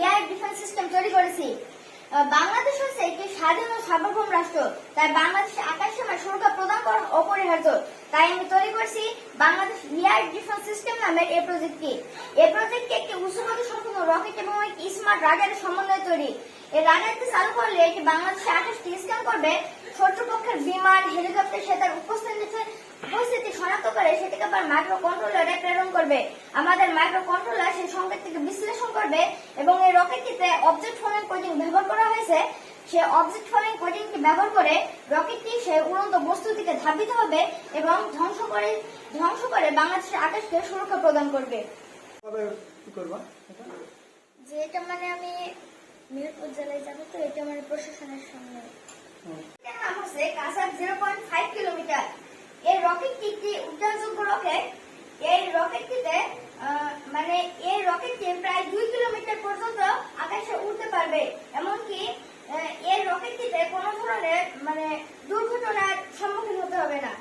Air defence system তৈরি করেছি। বাংলাদেশ হচ্ছে একটি স্বাধীন ও সার্বভৌম রাষ্ট্র। তাই বাংলাদেশে আকাশ সীমায় সুরক্ষা প্রদান করা অপরিহার্য। তাই আমি তৈরি করছি বাংলাদেশ এয়ার ডিফেন্স সিস্টেম নামের এই প্রজেক্টটি এই প্রজেক্টটি একটি উচ্চগতি সম্পূর্ণ রকেট এবং একটি স্মার্ট রাডারের সমন্বয়ে তৈরি। এই রাডারটি চালু করলে এটি বাংলাদেশের আকাশটি স্ক্যান করবে, শত্রুপক্ষের বিমান, হেলিকপ্টার সে তার উপস্থিতি উপস্থিতি শনাক্ত করে সেটিকে আবার মাইক্রো কন্ট্রোলারে প্রেরণ করবে। আমাদের মাইক্রো কন্ট্রোলার সেই বিশ্লেষণ করবে এবং এই রকেটটিতে অবজেক্ট ফোনের কোডিং ব্যবহার করা হয়েছে। সে অবজেক্ট ফোনের কোডিংটি ব্যবহার করে রকেটটি সে উড়ন্ত বস্তু থেকে ধাবিত হবে এবং ধ্বংস করে ধ্বংস করে বাংলাদেশের আকাশকে সুরক্ষা প্রদান করবে? যে এটা মানে আমি মিরপুর জেলায় যাব তো এটা মানে প্রশাসনের সঙ্গে নাম হচ্ছে কাসার জিরো পয়েন্ট ফাইভ কিলোমিটার এই রকেটটি একটি উদ্যানযোগ্য রকেট এই রকেটটিতে আহ, মানে এই রকেটটি প্রায় দুই মানে দুর্ঘটনার সম্মুখীন হতে হবে না।